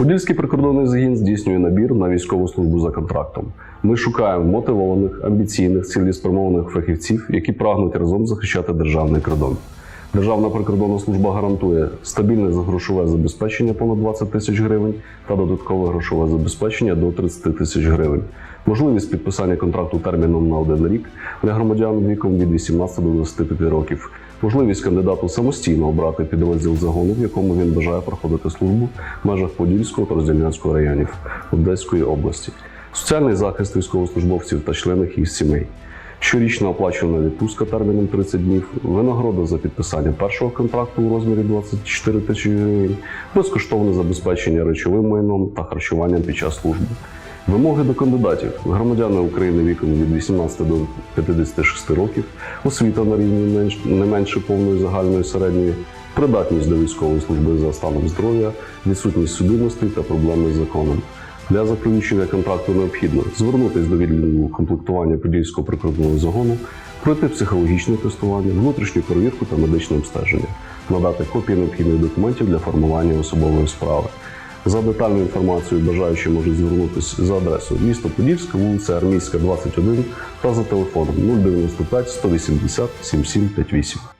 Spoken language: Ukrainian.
Подільський прикордонний загін здійснює набір на військову службу за контрактом. Ми шукаємо мотивованих, амбіційних, цілеспрямованих фахівців, які прагнуть разом захищати державний кордон. Державна прикордонна служба гарантує стабільне грошове забезпечення понад 20 тисяч гривень та додаткове грошове забезпечення до 30 тисяч гривень. Можливість підписання контракту терміном на один рік для громадян віком від 18 до 25 років. Можливість кандидату самостійно обрати підрозділ загону, в якому він бажає проходити службу в межах Подільського та Роздільнянського районів Одеської області. Соціальний захист військовослужбовців та членів їх сімей. Щорічна оплачувана відпустка терміном 30 днів, винагорода за підписання першого контракту у розмірі 24 тисячі гривень, безкоштовне забезпечення речовим майном та харчуванням під час служби. Вимоги до кандидатів: громадяни України віком від 18 до 56 років, освіта на рівні не менше повної загальної середньої, придатність до військової служби за станом здоров'я, відсутність судимостей та проблеми з законом. Для заключення контракту необхідно звернутися до відділу комплектування Подільського прикордонного загону, пройти психологічне тестування, внутрішню перевірку та медичне обстеження, надати копії необхідних документів для формування особової справи. За детальною інформацією бажаючі можуть звернутися за адресою місто Подільська, вулиця Армійська, 21 та за телефоном 095 180 7758.